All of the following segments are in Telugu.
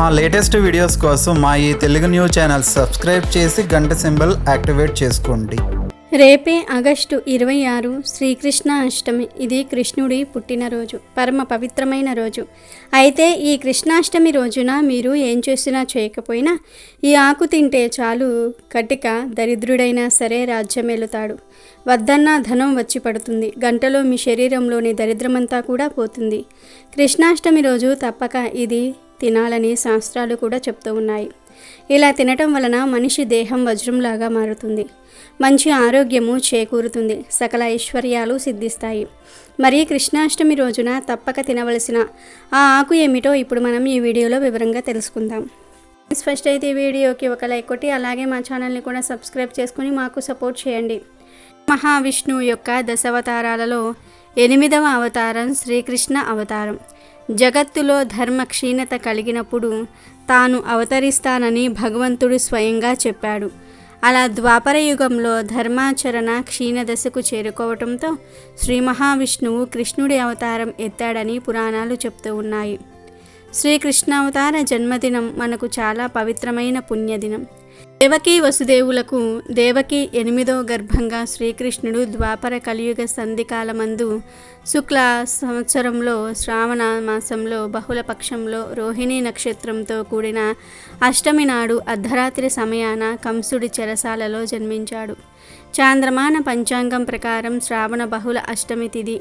మా లేటెస్ట్ వీడియోస్ కోసం మా ఈ తెలుగు న్యూస్ ఛానల్ సబ్స్క్రైబ్ చేసి గంట సింబల్ యాక్టివేట్ చేసుకోండి. రేపే ఆగస్టు ఇరవై ఆరు శ్రీకృష్ణ అష్టమి. ఇది కృష్ణుడి పుట్టినరోజు పరమ పవిత్రమైన రోజు. అయితే ఈ కృష్ణాష్టమి రోజున మీరు ఏం చేసినా చేయకపోయినా ఈ ఆకు తింటే చాలు కటిక దరిద్రుడైనా సరే రాజ్యమేలుతాడు వద్దన్నా ధనం వచ్చి పడుతుంది. గంటలో మీ శరీరంలోని దరిద్రమంతా కూడా పోతుంది. కృష్ణాష్టమి రోజు తప్పక ఇది తినాలని శాస్త్రాలు కూడా చెప్తూ ఉన్నాయి. ఇలా తినటం వలన మనిషి దేహం వజ్రంలాగా మారుతుంది. మంచి ఆరోగ్యము చేకూరుతుంది. సకల ఐశ్వర్యాలు సిద్ధిస్తాయి. మరి కృష్ణాష్టమి రోజున తప్పక తినవలసిన ఆ ఆకు ఏమిటో ఇప్పుడు మనం ఈ వీడియోలో వివరంగా తెలుసుకుందాం. ఫస్ట్ అయితే ఈ వీడియోకి ఒక లైక్ కొట్టి అలాగే మా ఛానల్ని కూడా సబ్స్క్రైబ్ చేసుకుని మాకు సపోర్ట్ చేయండి. మహావిష్ణువు యొక్క దశావతారాలలో ఎనిమిదవ అవతారం శ్రీకృష్ణ అవతారం. జగత్తులో ధర్మ క్షీణత కలిగినప్పుడు తాను అవతరిస్తానని భగవంతుడు స్వయంగా చెప్పాడు. అలా ద్వాపర యుగంలో ధర్మాచరణ క్షీణదశకు చేరుకోవటంతో శ్రీ మహావిష్ణువు కృష్ణుడి అవతారం ఎత్తాడని పురాణాలు చెప్తూ ఉన్నాయి. శ్రీకృష్ణావతార జన్మదినం మనకు చాలా పవిత్రమైన పుణ్యదినం. దేవకీ వసుదేవులకు దేవకి ఎనిమిదో గర్భంగా శ్రీకృష్ణుడు ద్వాపర కలియుగ సంధికాలమందు శుక్ల సంవత్సరంలో శ్రావణ మాసంలో బహుళ పక్షంలో రోహిణీ నక్షత్రంతో కూడిన అష్టమి నాడు అర్ధరాత్రి సమయాన కంసుడి చెరసాలలో జన్మించాడు. చాంద్రమాన పంచాంగం ప్రకారం శ్రావణ బహుళ అష్టమి తిది.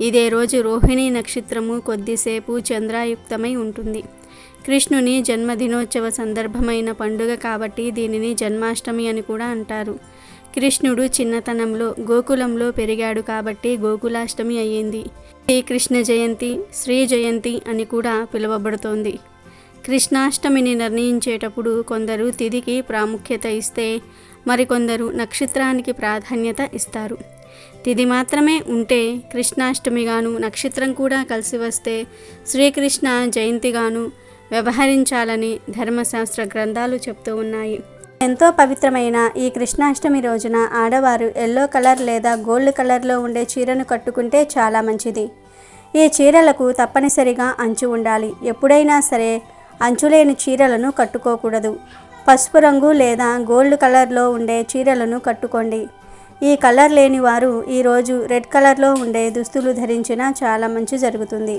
ఇదే రోజు రోహిణీ నక్షత్రము కొద్దిసేపు చంద్రాయుక్తమై ఉంటుంది. కృష్ణుని జన్మదినోత్సవ సందర్భమైన పండుగ కాబట్టి దీనిని జన్మాష్టమి అని కూడా అంటారు. కృష్ణుడు చిన్నతనంలో గోకులంలో పెరిగాడు కాబట్టి గోకులాష్టమి అయ్యింది. ఈ కృష్ణ జయంతి శ్రీ జయంతి అని కూడా పిలువబడుతోంది. కృష్ణాష్టమిని నిర్ణయించేటప్పుడు కొందరు తిథికి ప్రాముఖ్యత ఇస్తే మరికొందరు నక్షత్రానికి ప్రాధాన్యత ఇస్తారు. తిథి మాత్రమే ఉంటే కృష్ణాష్టమిగాను నక్షత్రం కూడా కలిసి వస్తే శ్రీకృష్ణ జయంతిగాను వ్యవహరించాలని ధర్మశాస్త్ర గ్రంథాలు చెప్తూ ఉన్నాయి. ఎంతో పవిత్రమైన ఈ కృష్ణాష్టమి రోజున ఆడవారు ఎల్లో కలర్ లేదా గోల్డ్ కలర్లో ఉండే చీరను కట్టుకుంటే చాలా మంచిది. ఈ చీరలకు తప్పనిసరిగా అంచు ఉండాలి. ఎప్పుడైనా సరే అంచులేని చీరలను కట్టుకోకూడదు. పసుపు రంగు లేదా గోల్డ్ కలర్లో ఉండే చీరలను కట్టుకోండి. ఈ కలర్ లేని వారు ఈరోజు రెడ్ కలర్లో ఉండే దుస్తులు ధరించినా చాలా మంచి జరుగుతుంది.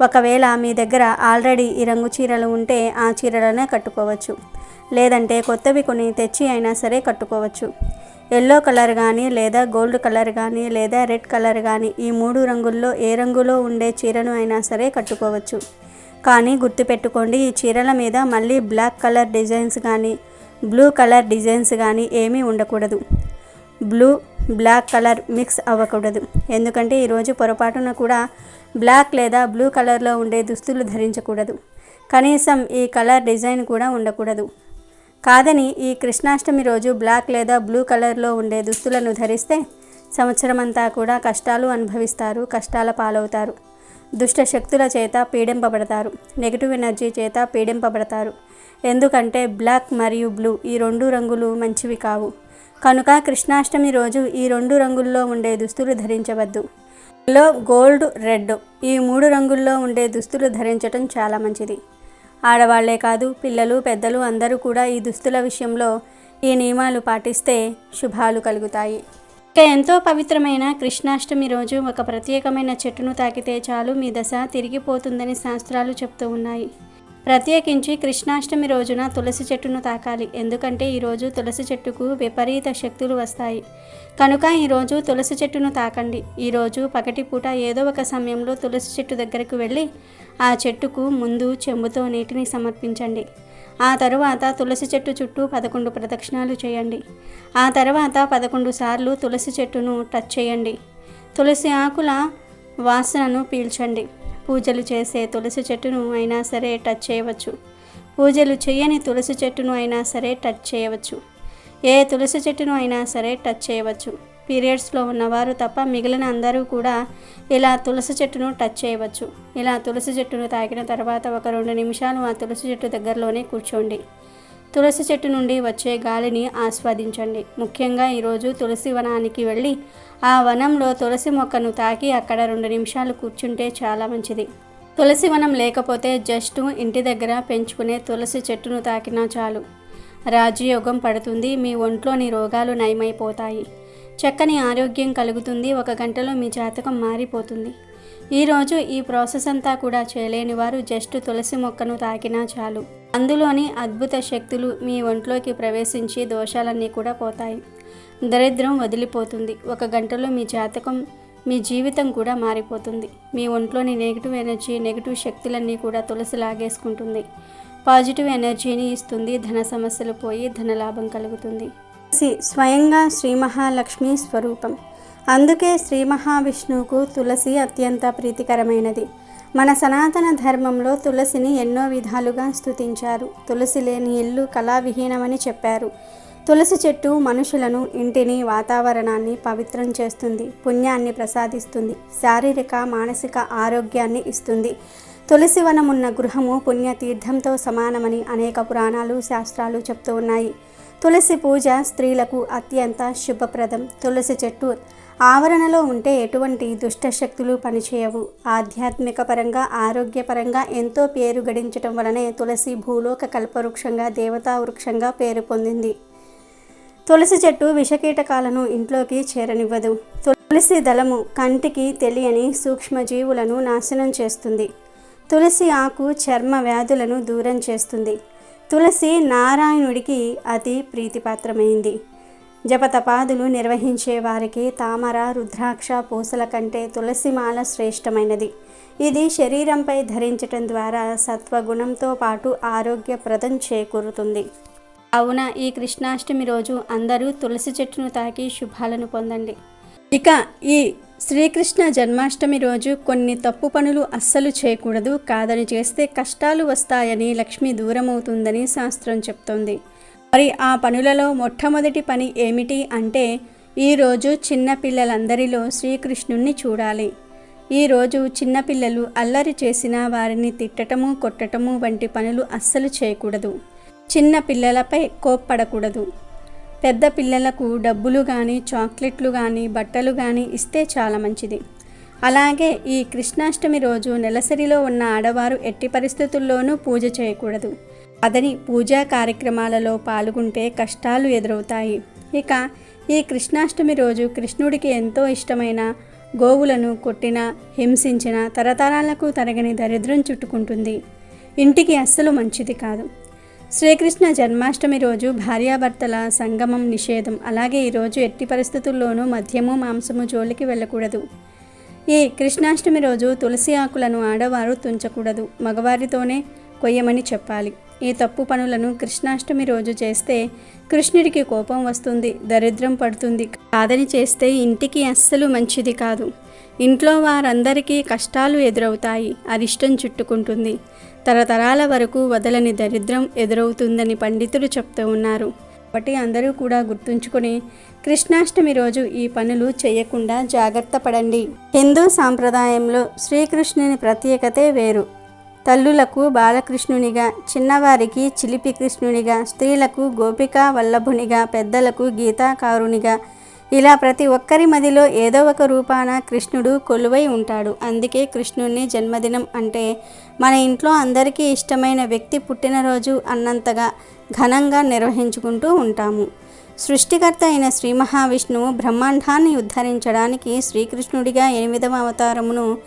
ఒకవేళ మీ దగ్గర ఆల్రెడీ ఈ రంగు చీరలు ఉంటే ఆ చీరలనే కట్టుకోవచ్చు. లేదంటే కొత్తవి కొన్ని తెచ్చి అయినా సరే కట్టుకోవచ్చు. ఎల్లో కలర్ కానీ లేదా గోల్డ్ కలర్ కానీ లేదా రెడ్ కలర్ కానీ ఈ మూడు రంగుల్లో ఏ రంగులో ఉండే చీరను అయినా సరే కట్టుకోవచ్చు. కానీ గుర్తుపెట్టుకోండి ఈ చీరల మీద మళ్ళీ బ్లాక్ కలర్ డిజైన్స్ కానీ బ్లూ కలర్ డిజైన్స్ కానీ ఏమీ ఉండకూడదు. బ్లూ బ్లాక్ కలర్ మిక్స్ అవ్వకూడదు. ఎందుకంటే ఈరోజు పొరపాటున కూడా బ్లాక్ లేదా బ్లూ కలర్లో ఉండే దుస్తులు ధరించకూడదు. కనీసం ఈ కలర్ డిజైన్ కూడా ఉండకూడదు. కాదని ఈ కృష్ణాష్టమి రోజు బ్లాక్ లేదా బ్లూ కలర్లో ఉండే దుస్తులను ధరిస్తే సంవత్సరమంతా కూడా కష్టాలు అనుభవిస్తారు కష్టాల పాలవుతారు. దుష్ట శక్తుల చేత పీడింపబడతారు నెగిటివ్ ఎనర్జీ చేత పీడింపబడతారు. ఎందుకంటే బ్లాక్ మరియు బ్లూ ఈ రెండు రంగులు మంచివి కావు. కనుక కృష్ణాష్టమి రోజు ఈ రెండు రంగుల్లో ఉండే దుస్తులు ధరించవద్దు. లో గోల్డ్ రెడ్ ఈ మూడు రంగుల్లో ఉండే దుస్తులు ధరించటం చాలా మంచిది. ఆడవాళ్ళే కాదు పిల్లలు పెద్దలు అందరూ కూడా ఈ దుస్తుల విషయంలో ఈ నియమాలు పాటిస్తే శుభాలు కలుగుతాయి. ఇక ఎంతో పవిత్రమైన కృష్ణాష్టమి రోజు ఒక ప్రత్యేకమైన చెట్టును తాకితే చాలు మీ దశ తిరిగిపోతుందని శాస్త్రాలు చెప్తూ ఉన్నాయి. ప్రత్యేకించి కృష్ణాష్టమి రోజున తులసి చెట్టును తాకాలి. ఎందుకంటే ఈరోజు తులసి చెట్టుకు విపరీత శక్తులు వస్తాయి. కనుక ఈరోజు తులసి చెట్టును తాకండి. ఈరోజు పగటిపూట ఏదో ఒక సమయంలో తులసి చెట్టు దగ్గరకు వెళ్ళి ఆ చెట్టుకు ముందు చెంబుతో నీటిని సమర్పించండి. ఆ తరువాత తులసి చెట్టు చుట్టూ పదకొండు ప్రదక్షిణాలు చేయండి. ఆ తర్వాత పదకొండు సార్లు తులసి చెట్టును టచ్ చేయండి. తులసి ఆకుల వాసనను పీల్చండి. పూజలు చేసే తులసి చెట్టును అయినా సరే టచ్ చేయవచ్చు. పూజలు చేయని తులసి చెట్టును అయినా సరే టచ్ చేయవచ్చు. ఏ తులసి చెట్టును అయినా సరే టచ్ చేయవచ్చు. పీరియడ్స్లో ఉన్నవారు తప్ప మిగిలిన అందరూ కూడా ఇలా తులసి చెట్టును టచ్ చేయవచ్చు. ఇలా తులసి చెట్టును తాకిన తర్వాత ఒక రెండు నిమిషాలు ఆ తులసి చెట్టు దగ్గరలోనే కూర్చోండి. తులసి చెట్టు నుండి వచ్చే గాలిని ఆస్వాదించండి. ముఖ్యంగా ఈరోజు తులసి వనానికి వెళ్ళి ఆ వనంలో తులసి మొక్కను తాకి అక్కడ రెండు నిమిషాలు కూర్చుంటే చాలా మంచిది. తులసి వనం లేకపోతే జస్ట్ ఇంటి దగ్గర పెంచుకునే తులసి చెట్టును తాకినా చాలు. రాజయోగం పడుతుంది మీ ఒంట్లోని రోగాలు నయమైపోతాయి. చక్కని ఆరోగ్యం కలుగుతుంది ఒక గంటలో మీ జాతకం మారిపోతుంది. ఈరోజు ఈ ప్రాసెస్ అంతా కూడా చేయలేని వారు జస్ట్ తులసి మొక్కను తాకినా చాలు. అందులోని అద్భుత శక్తులు మీ ఒంట్లోకి ప్రవేశించి దోషాలన్నీ కూడా పోతాయి. దరిద్రం వదిలిపోతుంది. ఒక గంటలో మీ జాతకం మీ జీవితం కూడా మారిపోతుంది. మీ ఒంట్లోని నెగిటివ్ ఎనర్జీ నెగిటివ్ శక్తులన్నీ కూడా తులసి లాగేసుకుంటుంది. పాజిటివ్ ఎనర్జీని ఇస్తుంది. ధన సమస్యలు పోయి ధనలాభం కలుగుతుంది. తులసి స్వయంగా శ్రీ మహాలక్ష్మి స్వరూపం. అందుకే శ్రీ మహావిష్ణువుకు తులసి అత్యంత ప్రీతికరమైనది. మన సనాతన ధర్మంలో తులసిని ఎన్నో విధాలుగా స్తుతించారు. తులసి లేని ఇల్లు కళావిహీనమని చెప్పారు. తులసి చెట్టు మనుషులను ఇంటిని వాతావరణాన్ని పవిత్రం చేస్తుంది పుణ్యాన్ని ప్రసాదిస్తుంది శారీరక మానసిక ఆరోగ్యాన్ని ఇస్తుంది. తులసి వనమున్న గృహము పుణ్యతీర్థంతో సమానమని అనేక పురాణాలు శాస్త్రాలు చెప్తూ ఉన్నాయి. తులసి పూజ స్త్రీలకు అత్యంత శుభప్రదం. తులసి చెట్టు ఆవరణలో ఉంటే ఎటువంటి దుష్టశక్తులు పనిచేయవు. ఆధ్యాత్మిక పరంగా ఆరోగ్యపరంగా ఎంతో పేరు గడించటం వలనే తులసి భూలోక కల్పవృక్షంగా దేవతా వృక్షంగా పేరు పొందింది. తులసి చెట్టు విషకీటకాలను ఇంట్లోకి చేరనివ్వదు. తులసి దళము కంటికి తెలియని సూక్ష్మజీవులను నాశనం చేస్తుంది. తులసి ఆకు చర్మ వ్యాధులను దూరం చేస్తుంది. తులసి నారాయణుడికి అతి ప్రీతిపాత్రమైంది. జపతపాదులు నిర్వహించే వారికి తామర రుద్రాక్ష పూసల కంటే తులసిమాల శ్రేష్టమైనది. ఇది శరీరంపై ధరించటం ద్వారా సత్వగుణంతో పాటు ఆరోగ్యప్రదం చేకూరుతుంది. అవున? ఈ కృష్ణాష్టమి రోజు అందరూ తులసి చెట్టును తాకి శుభాలను పొందండి. ఇక ఈ శ్రీకృష్ణ జన్మాష్టమి రోజు కొన్ని తప్పు పనులు అస్సలు చేయకూడదు. కాదని చేస్తే కష్టాలు వస్తాయని లక్ష్మి దూరమవుతుందని శాస్త్రం చెప్తోంది. మరి ఆ పనులలో మొట్టమొదటి పని ఏమిటి అంటే ఈరోజు చిన్నపిల్లలందరిలో శ్రీకృష్ణుణ్ణి చూడాలి. ఈరోజు చిన్నపిల్లలు అల్లరి చేసిన వారిని తిట్టటము కొట్టటము వంటి పనులు అస్సలు చేయకూడదు. చిన్న పిల్లలపై కోప్పడకూడదు. పెద్ద పిల్లలకు డబ్బులు కానీ చాక్లెట్లు కానీ బట్టలు కానీ ఇస్తే చాలా మంచిది. అలాగే ఈ కృష్ణాష్టమి రోజు నెలసరిలో ఉన్న ఆడవారు ఎట్టి పరిస్థితుల్లోనూ పూజ చేయకూడదు. అతని పూజా కార్యక్రమాలలో పాల్గొంటే కష్టాలు ఎదురవుతాయి. ఇక ఈ కృష్ణాష్టమి రోజు కృష్ణుడికి ఎంతో ఇష్టమైన గోవులను కొట్టిన హింసించిన తరతరాలకు తరగని దరిద్రం చుట్టుకుంటుంది. ఇంటికి అస్సలు మంచిది కాదు. శ్రీకృష్ణ జన్మాష్టమి రోజు భార్యాభర్తల సంగమం నిషేధం. అలాగే ఈరోజు ఎట్టి పరిస్థితుల్లోనూ మద్యము మాంసము జోలికి వెళ్ళకూడదు. ఈ కృష్ణాష్టమి రోజు తులసి ఆకులను ఆడవారు తుంచకూడదు. మగవారితోనే కొయ్యమని చెప్పాలి. ఈ తప్పు పనులను కృష్ణాష్టమి రోజు చేస్తే కృష్ణుడికి కోపం వస్తుంది దరిద్రం పడుతుంది. కాదని చేస్తే ఇంటికి అస్సలు మంచిది కాదు. ఇంట్లో వారందరికీ కష్టాలు ఎదురవుతాయి అరిష్టం చుట్టుకుంటుంది. తరతరాల వరకు వదలని దరిద్రం ఎదురవుతుందని పండితులు చెప్తూ ఉన్నారు. కాబట్టి అందరూ కూడా గుర్తుంచుకొని కృష్ణాష్టమి రోజు ఈ పనులు చేయకుండా జాగ్రత్త పడండి. హిందూ సాంప్రదాయంలో శ్రీకృష్ణుని ప్రత్యేకతే వేరు. తల్లులకు బాలకృష్ణునిగా చిన్నవారికి చిలిపి కృష్ణునిగా స్త్రీలకు గోపికా వల్లభునిగా పెద్దలకు గీతాకారునిగా. ఇలా ప్రతి ఒక్కరి మదిలో ఏదో ఒక రూపాన కృష్ణుడు కొలువై ఉంటాడు. అందుకే కృష్ణుని జన్మదినం అంటే మన ఇంట్లో అందరికీ ఇష్టమైన వ్యక్తి పుట్టినరోజు అన్నంతగా ఘనంగా నిర్వహించుకుంటూ ఉంటాము. సృష్టికర్త అయిన శ్రీ మహావిష్ణువు బ్రహ్మాండాన్ని ఉద్ధరించడానికి శ్రీకృష్ణుడిగా ఎనిమిదవ అవతారమును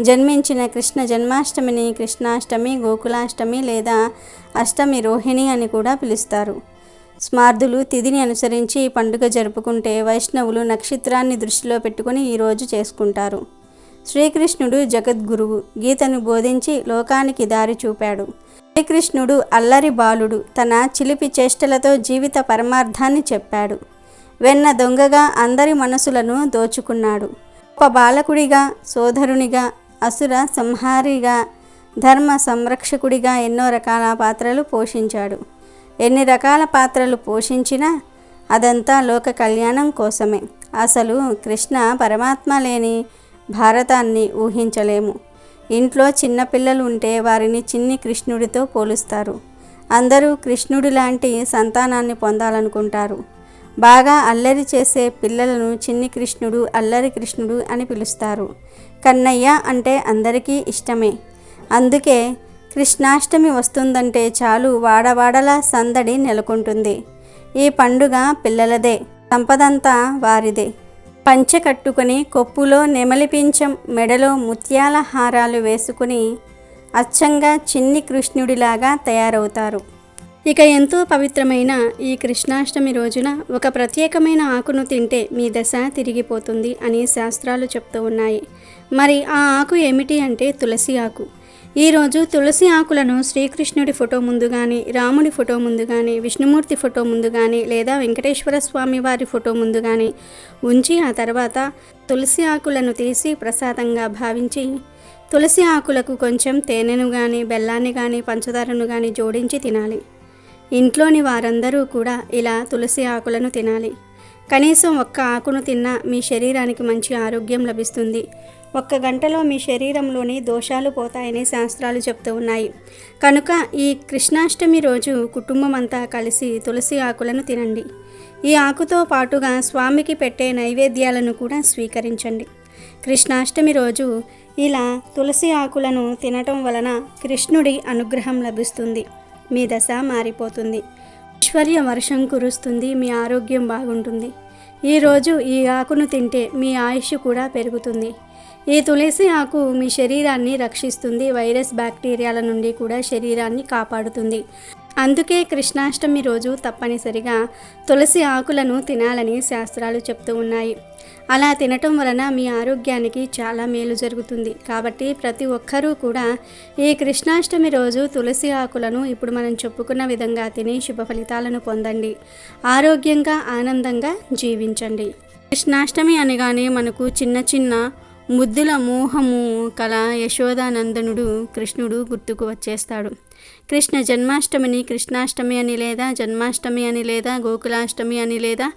జన్మించిన కృష్ణ జన్మాష్టమిని కృష్ణాష్టమి గోకులాష్టమి లేదా అష్టమి రోహిణి అని కూడా పిలుస్తారు. స్మార్థులు తిథిని అనుసరించి ఈ పండుగ జరుపుకుంటే వైష్ణవులు నక్షత్రాన్ని దృష్టిలో పెట్టుకుని ఈరోజు చేసుకుంటారు. శ్రీకృష్ణుడు జగద్గురువు గీతను బోధించి లోకానికి దారి చూపాడు. శ్రీకృష్ణుడు అల్లరి బాలుడు తన చిలిపి చేష్టలతో జీవిత పరమార్థాన్ని చెప్పాడు. వెన్న దొంగగా అందరి మనసులను దోచుకున్నాడు. ఒక బాలకుడిగా సోదరునిగా అసుర సంహారిగా ధర్మ సంరక్షకుడిగా ఎన్నో రకాల పాత్రలు పోషించాడు. ఎన్ని రకాల పాత్రలు పోషించినా అదంతా లోక కళ్యాణం కోసమే. అసలు కృష్ణ పరమాత్మ లేని భారతాన్ని ఊహించలేము. ఇంట్లో చిన్నపిల్లలు ఉంటే వారిని చిన్ని కృష్ణుడితో పోలుస్తారు. అందరూ కృష్ణుడి లాంటి సంతానాన్ని పొందాలనుకుంటారు. బాగా అల్లరి చేసే పిల్లలను చిన్ని కృష్ణుడు అల్లరి కృష్ణుడు అని పిలుస్తారు. కన్నయ్య అంటే అందరికీ ఇష్టమే. అందుకే కృష్ణాష్టమి వస్తుందంటే చాలు వాడవాడలా సందడి నెలకొంటుంది. ఈ పండుగ పిల్లలదే సంపదంతా వారిదే. పంచె కట్టుకుని కొప్పులో నెమలిపించం మెడలో ముత్యాల హారాలు వేసుకుని అచ్చంగా చిన్ని కృష్ణుడిలాగా తయారవుతారు. ఇక ఎంతో పవిత్రమైన ఈ కృష్ణాష్టమి రోజున ఒక ప్రత్యేకమైన ఆకును తింటే మీ దశ తిరిగిపోతుంది అని శాస్త్రాలు చెప్తూ ఉన్నాయి. మరి ఆ ఆకు ఏమిటి అంటే తులసి ఆకు. ఈరోజు తులసి ఆకులను శ్రీకృష్ణుడి ఫోటో ముందు కానీ రాముడి ఫోటో ముందు కానీ విష్ణుమూర్తి ఫోటో ముందు కానీ లేదా వెంకటేశ్వర స్వామి వారి ఫోటో ముందు కానీ ఉంచి ఆ తర్వాత తులసి ఆకులను తీసి ప్రసాదంగా భావించి తులసి ఆకులకు కొంచెం తేనెను కానీ బెల్లాన్ని కానీ పంచదారను కానీ జోడించి తినాలి. ఇంట్లోని వారందరూ కూడా ఇలా తులసి ఆకులను తినాలి. కనీసం ఒక్క ఆకును తిన్నా మీ శరీరానికి మంచి ఆరోగ్యం లభిస్తుంది. ఒక్క గంటలో మీ శరీరంలోని దోషాలు పోతాయని శాస్త్రాలు చెప్తూ ఉన్నాయి. కనుక ఈ కృష్ణాష్టమి రోజు కుటుంబం అంతా కలిసి తులసి ఆకులను తినండి. ఈ ఆకుతో పాటుగా స్వామికి పెట్టే నైవేద్యాలను కూడా స్వీకరించండి. కృష్ణాష్టమి రోజు ఇలా తులసి ఆకులను తినటం వలన కృష్ణుడి అనుగ్రహం లభిస్తుంది. మీ దశ మారిపోతుంది. ఐశ్వర్య వర్షం కురుస్తుంది మీ ఆరోగ్యం బాగుంటుంది. ఈరోజు ఈ ఆకును తింటే మీ ఆయుష్ కూడా పెరుగుతుంది. ఈ తులసి ఆకు మీ శరీరాన్ని రక్షిస్తుంది వైరస్ బ్యాక్టీరియాల నుండి కూడా శరీరాన్ని కాపాడుతుంది. అందుకే కృష్ణాష్టమి రోజు తప్పనిసరిగా తులసి ఆకులను తినాలని శాస్త్రాలు చెప్తూ ఉన్నాయి. అలా తినటం వలన మీ ఆరోగ్యానికి చాలా మేలు జరుగుతుంది. కాబట్టి ప్రతి ఒక్కరూ కూడా ఈ కృష్ణాష్టమి రోజు తులసి ఆకులను ఇప్పుడు మనం చెప్పుకున్న విధంగా తిని శుభ ఫలితాలను పొందండి. ఆరోగ్యంగా ఆనందంగా జీవించండి. కృష్ణాష్టమి అనగానే మనకు చిన్న చిన్న ముద్దుల మోహము కల యశోదానందనుడు కృష్ణుడు గుర్తుకు వచ్చేస్తాడు. కృష్ణ జన్మాష్టమిని కృష్ణాష్టమి అని లేదా జన్మాష్టమి అని లేదా గోకులాష్టమి అని లేదా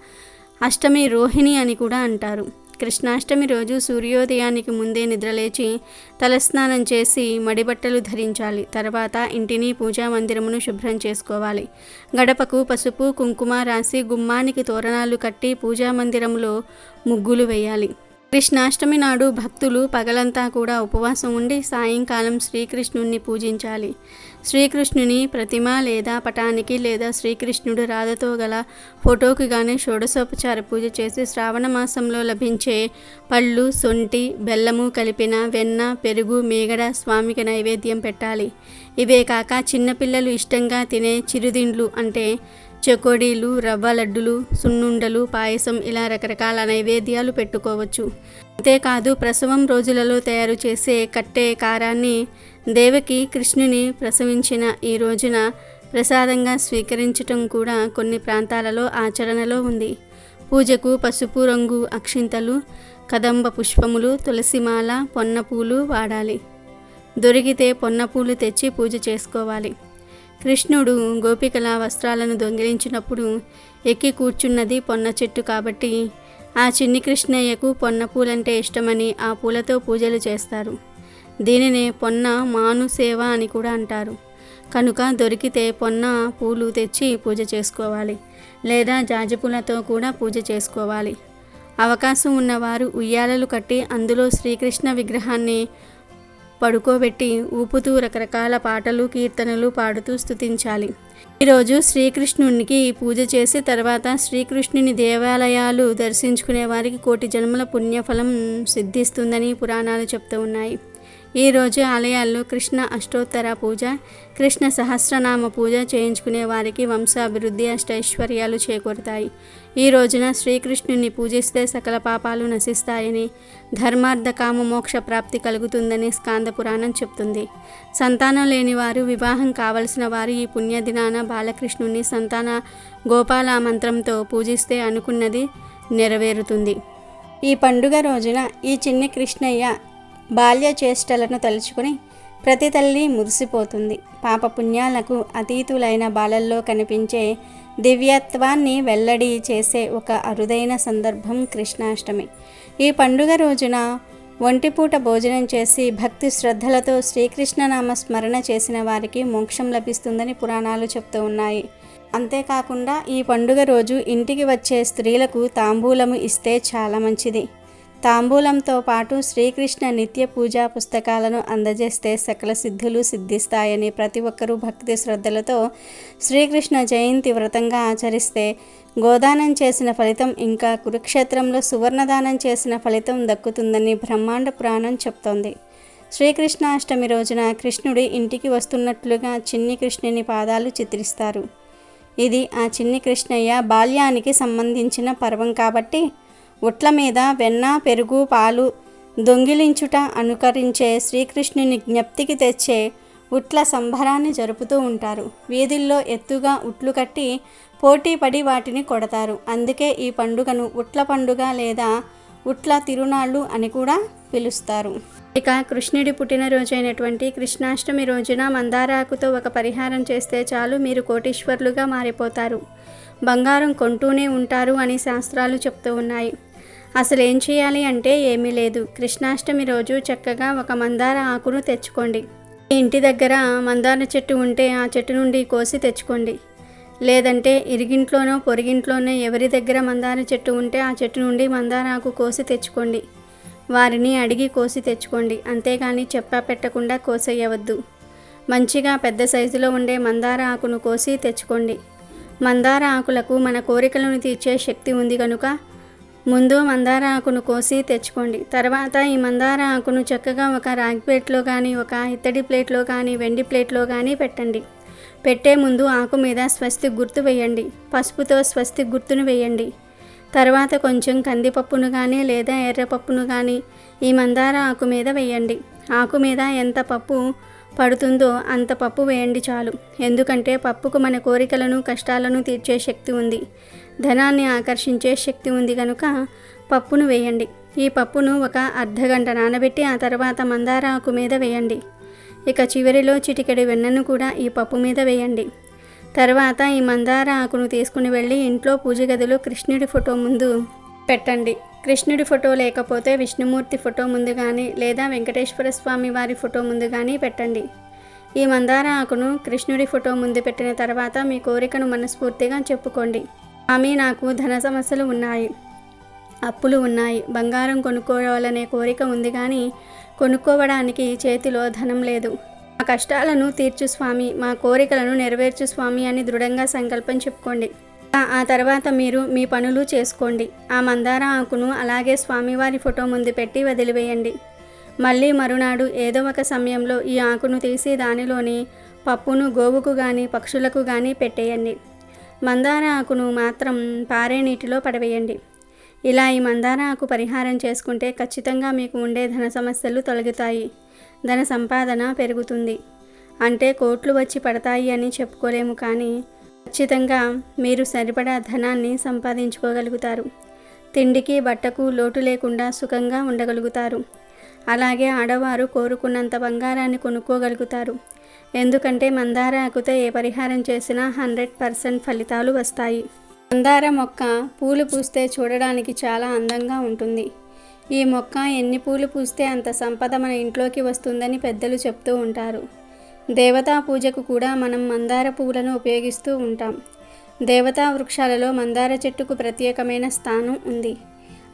అష్టమి రోహిణి అని కూడా అంటారు. కృష్ణాష్టమి రోజు సూర్యోదయానికి ముందే నిద్రలేచి తలస్నానం చేసి మడిబట్టలు ధరించాలి. తర్వాత ఇంటిని పూజా మందిరమును శుభ్రం చేసుకోవాలి. గడపకు పసుపు కుంకుమ రాసి గుమ్మానికి తోరణాలు కట్టి పూజా మందిరంలో ముగ్గులు వేయాలి. కృష్ణాష్టమి నాడు భక్తులు పగలంతా కూడా ఉపవాసం ఉండి సాయంకాలం శ్రీకృష్ణుణ్ణి పూజించాలి. శ్రీకృష్ణుని ప్రతిమ లేదా పటానికి లేదా శ్రీకృష్ణుడు రాధతో గల ఫోటోకి కానీ షోడశోపచార పూజ చేసి శ్రావణ మాసంలో లభించే పళ్ళు సొంటి బెల్లము కలిపిన వెన్న పెరుగు మీగడ స్వామికి నైవేద్యం పెట్టాలి. ఇవే కాక చిన్నపిల్లలు ఇష్టంగా తినే చిరుదిండ్లు అంటే చెకోడీలు రవ్వ లడ్డులు సున్నుండలు పాయసం ఇలా రకరకాల నైవేద్యాలు పెట్టుకోవచ్చు. అంతేకాదు ప్రసవం రోజులలో తయారు చేసే కట్టే కారాన్ని దేవకి కృష్ణుని ప్రసవించిన ఈ రోజున ప్రసాదంగా స్వీకరించటం కూడా కొన్ని ప్రాంతాలలో ఆచరణలో ఉంది. పూజకు పసుపు రంగు అక్షింతలు కదంబ పుష్పములు తులసిమాల పొన్నపూలు వాడాలి. దొరికితే పొన్నపూలు తెచ్చి పూజ చేసుకోవాలి. కృష్ణుడు గోపికల వస్త్రాలను దొంగిలించినప్పుడు ఎక్కి కూర్చున్నది పొన్న చెట్టు కాబట్టి ఆ చిన్ని కృష్ణయ్యకు పొన్న పూలంటే ఇష్టమని ఆ పూలతో పూజలు చేస్తారు. దీనినే పొన్న మాను సేవ అని కూడా అంటారు. కనుక దొరికితే పొన్న పూలు తెచ్చి పూజ చేసుకోవాలి. లేదా జాజిపూలతో కూడా పూజ చేసుకోవాలి. అవకాశం ఉన్నవారు ఉయ్యాలలు కట్టి అందులో శ్రీకృష్ణ విగ్రహాన్ని పడుకోబెట్టి ఊపుతూ రకరకాల పాటలు కీర్తనలు పాడుతూ స్థుతించాలి ఈరోజు శ్రీకృష్ణునికి పూజ చేసి తర్వాత శ్రీకృష్ణుని దేవాలయాలు దర్శించుకునే వారికి కోటి జన్మల పుణ్యఫలం సిద్ధిస్తుందని పురాణాలు చెప్తూ ఉన్నాయి. ఈరోజు ఆలయాల్లో కృష్ణ అష్టోత్తర పూజ కృష్ణ సహస్రనామ పూజ చేయించుకునే వారికి వంశాభివృద్ధి అష్టైశ్వర్యాలు చేకూరుతాయి. ఈ రోజున శ్రీకృష్ణుని పూజిస్తే సకల పాపాలు నశిస్తాయని ధర్మార్థ కామ మోక్ష ప్రాప్తి కలుగుతుందని స్కాంద పురాణం చెప్తుంది. సంతానం లేని వారు వివాహం కావలసిన వారు ఈ పుణ్యదినాన బాలకృష్ణుని సంతాన గోపాల మంత్రంతో పూజిస్తే అనుకున్నది నెరవేరుతుంది. ఈ పండుగ రోజున ఈ చిన్న కృష్ణయ్య బాల్య చేష్టలను తలుచుకుని ప్రతి తల్లి మురిసిపోతుంది. పాపపుణ్యాలకు అతీతులైన బాలల్లో కనిపించే దివ్యత్వాన్ని వెల్లడి చేసే ఒక అరుదైన సందర్భం కృష్ణాష్టమి. ఈ పండుగ రోజున ఒంటిపూట భోజనం చేసి భక్తి శ్రద్ధలతో శ్రీకృష్ణనామ స్మరణ చేసిన వారికి మోక్షం లభిస్తుందని పురాణాలు చెప్తూ ఉన్నాయి. అంతేకాకుండా ఈ పండుగ రోజు ఇంటికి వచ్చే స్త్రీలకు తాంబూలము ఇస్తే చాలా మంచిది. తాంబూలంతో పాటు శ్రీకృష్ణ నిత్య పూజా పుస్తకాలను అందజేస్తే సకల సిద్ధులు సిద్ధిస్తాయని ప్రతి ఒక్కరూ భక్తి శ్రద్ధలతో శ్రీకృష్ణ జయంతి వ్రతంగా ఆచరిస్తే గోదానం చేసిన ఫలితం ఇంకా కురుక్షేత్రంలో సువర్ణదానం చేసిన ఫలితం దక్కుతుందని బ్రహ్మాండ పురాణం చెప్తోంది. శ్రీకృష్ణాష్టమి రోజున కృష్ణుడి ఇంటికి వస్తున్నట్లుగా చిన్ని కృష్ణుని పాదాలు చిత్రిస్తారు. ఇది ఆ చిన్ని కృష్ణయ్య బాల్యానికి సంబంధించిన పర్వం కాబట్టి ఉట్ల మీద వెన్న పెరుగు పాలు దొంగిలించుట అనుకరించే శ్రీకృష్ణుని జ్ఞప్తికి తెచ్చే ఉట్ల సంబరాన్ని జరుపుతూ ఉంటారు. వీధుల్లో ఎత్తుగా ఉట్లు కట్టి పోటీ పడి వాటిని కొడతారు. అందుకే ఈ పండుగను ఉట్ల పండుగ లేదా ఉట్ల తిరునాళ్ళు అని కూడా పిలుస్తారు. ఇక కృష్ణుడి పుట్టినరోజు అయినటువంటి కృష్ణాష్టమి రోజున మందారాకుతో ఒక పరిహారం చేస్తే చాలు మీరు కోటీశ్వర్లుగా మారిపోతారు. బంగారం కొంటూనే ఉంటారు అని శాస్త్రాలు చెప్తూ ఉన్నాయి. అసలు ఏం చేయాలి అంటే ఏమీ లేదు. కృష్ణాష్టమి రోజు చక్కగా ఒక మందార ఆకును తెచ్చుకోండి. ఇంటి దగ్గర మందార చెట్టు ఉంటే ఆ చెట్టు నుండి కోసి తెచ్చుకోండి. లేదంటే ఇరిగింట్లోనో పొరిగింట్లోనో ఎవరి దగ్గర మందార చెట్టు ఉంటే ఆ చెట్టు నుండి మందార ఆకు కోసి తెచ్చుకోండి. వారిని అడిగి కోసి తెచ్చుకోండి. అంతేగాని చెప్పా పెట్టకుండా కోసేయవద్దు. మంచిగా పెద్ద సైజులో ఉండే మందార ఆకును కోసి తెచ్చుకోండి. మందార ఆకులకు మన కోరికలను తీర్చే శక్తి ఉంది కనుక ముందు మందార ఆకును కోసి తెచ్చుకోండి. తర్వాత ఈ మందార ఆకును చక్కగా ఒక రాగి ప్లేట్లో కానీ ఒక ఇత్తడి ప్లేట్లో కానీ వెండి ప్లేట్లో కానీ పెట్టండి. పెట్టే ముందు ఆకు మీద స్వస్తి గుర్తు వేయండి. పసుపుతో స్వస్తి గుర్తును వేయండి. తర్వాత కొంచెం కందిపప్పును కానీ లేదా ఎర్రపప్పును కానీ ఈ మందార ఆకు మీద వేయండి. ఆకు మీద ఎంత పప్పు పడుతుందో అంత పప్పు వేయండి చాలు. ఎందుకంటే పప్పుకు మన కోరికలను కష్టాలను తీర్చే శక్తి ఉంది. ధనాన్ని ఆకర్షించే శక్తి ఉంది కనుక పప్పును వేయండి. ఈ పప్పును ఒక అర్ధగంట నానబెట్టి ఆ తర్వాత మందార ఆకు మీద వేయండి. ఇక చివరిలో చిటికెడు వెన్నను కూడా ఈ పప్పు మీద వేయండి. తర్వాత ఈ మందార ఆకును తీసుకుని వెళ్ళి ఇంట్లో పూజ గదిలో కృష్ణుడి ఫోటో ముందు పెట్టండి. కృష్ణుడి ఫోటో లేకపోతే విష్ణుమూర్తి ఫోటో ముందు కానీ లేదా వెంకటేశ్వర స్వామి వారి ఫోటో ముందు కానీ పెట్టండి. ఈ మందార ఆకును కృష్ణుడి ఫోటో ముందు పెట్టిన తర్వాత మీ కోరికను మనస్ఫూర్తిగా చెప్పుకోండి. ఆమె నాకు ధన సమస్యలు ఉన్నాయి. అప్పులు ఉన్నాయి. బంగారం కొనుక్కోవాలనే కోరిక ఉంది కానీ కొనుక్కోవడానికి చేతిలో ధనం లేదు. మా కష్టాలను తీర్చు స్వామి మా కోరికలను నెరవేర్చు స్వామి అని దృఢంగా సంకల్పం చెప్పుకోండి. ఆ- ఆ తర్వాత మీరు మీ పనులు చేసుకోండి. ఆ మందార ఆకును అలాగే స్వామివారి ఫోటో ముందు పెట్టి వదిలివేయండి. మళ్ళీ మరునాడు ఏదో ఒక సమయంలో ఈ ఆకును తీసి దానిలోని పప్పును గోవుకు కానీ పక్షులకు కానీ పెట్టేయండి. మందార ఆకును మాత్రం పారే నీటిలో పడవేయండి. ఇలా ఈ మందార ఆకు పరిహారం చేసుకుంటే ఖచ్చితంగా మీకు ఉండే ధన సమస్యలు తొలగుతాయి. ధన సంపాదన పెరుగుతుంది. అంటే కోట్లు వచ్చి పడతాయి అని చెప్పుకోలేము కానీ ఖచ్చితంగా మీరు సరిపడా ధనాన్ని సంపాదించుకోగలుగుతారు. తిండికి బట్టకు లోటు లేకుండా సుఖంగా ఉండగలుగుతారు. అలాగే ఆడవారు కోరుకున్నంత బంగారాన్ని కొనుక్కోగలుగుతారు. ఎందుకంటే మందార ఆకుతో ఏ పరిహారం చేసినా హండ్రెడ్ పర్సెంట్ ఫలితాలు వస్తాయి. మందార మొక్క పూలు పూస్తే చూడడానికి చాలా అందంగా ఉంటుంది. ఈ మొక్క ఎన్ని పూలు పూస్తే అంత సంపద మన ఇంట్లోకి వస్తుందని పెద్దలు చెప్తూ ఉంటారు. దేవతా పూజకు కూడా మనం మందార పువ్వులను ఉపయోగిస్తూ ఉంటాం. దేవతా వృక్షాలలో మందార చెట్టుకు ప్రత్యేకమైన స్థానం ఉంది.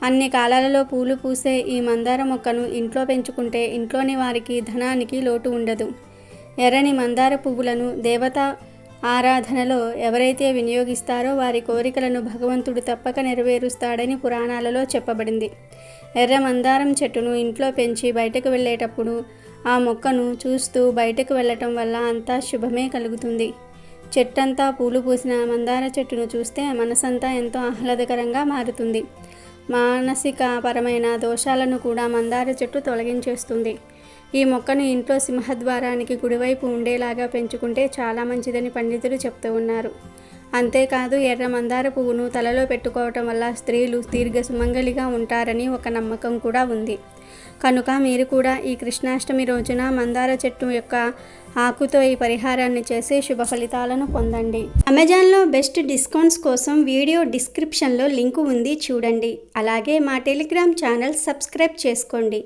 అన్ని కాలాలలో పూలు పూసే ఈ మందార మొక్కను ఇంట్లో పెంచుకుంటే ఇంట్లోని వారికి ధనానికి లోటు ఉండదు. ఎర్రని మందార పువ్వులను దేవత ఆరాధనలో ఎవరైతే వినియోగిస్తారో వారి కోరికలను భగవంతుడు తప్పక నెరవేరుస్తాడని పురాణాలలో చెప్పబడింది. ఎర్ర మందారం చెట్టును ఇంట్లో పెంచి బయటకు వెళ్ళేటప్పుడు ఆ మొక్కను చూస్తూ బయటకు వెళ్ళటం వల్ల అంతా శుభమే కలుగుతుంది. చెట్టంతా పూలు పూసిన మందార చెట్టును చూస్తే మనసంతా ఎంతో ఆహ్లాదకరంగా మారుతుంది. మానసిక పరమైన దోషాలను కూడా మందార చెట్టు తొలగించేస్తుంది. ఈ మొక్కను ఇంట్లో సింహద్వారానికి కుడివైపు ఉండేలాగా పెంచుకుంటే చాలా మంచిదని పండితులు చెప్తూ ఉన్నారు. అంతేకాదు ఎర్ర మందార పువ్వును తలలో పెట్టుకోవటం వల్ల స్త్రీలు దీర్ఘ సుమంగలిగా ఉంటారని ఒక నమ్మకం కూడా ఉంది. కనుక మీరు కూడా ఈ కృష్ణాష్టమి రోజున మందార చెట్టు యొక్క ఆకుతో ఈ పరిహారాన్ని చేసి శుభ ఫలితాలను పొందండి. అమెజాన్లో బెస్ట్ డిస్కౌంట్స్ కోసం వీడియో డిస్క్రిప్షన్లో లింకు ఉంది చూడండి. అలాగే మా టెలిగ్రామ్ ఛానల్ సబ్స్క్రైబ్ చేసుకోండి.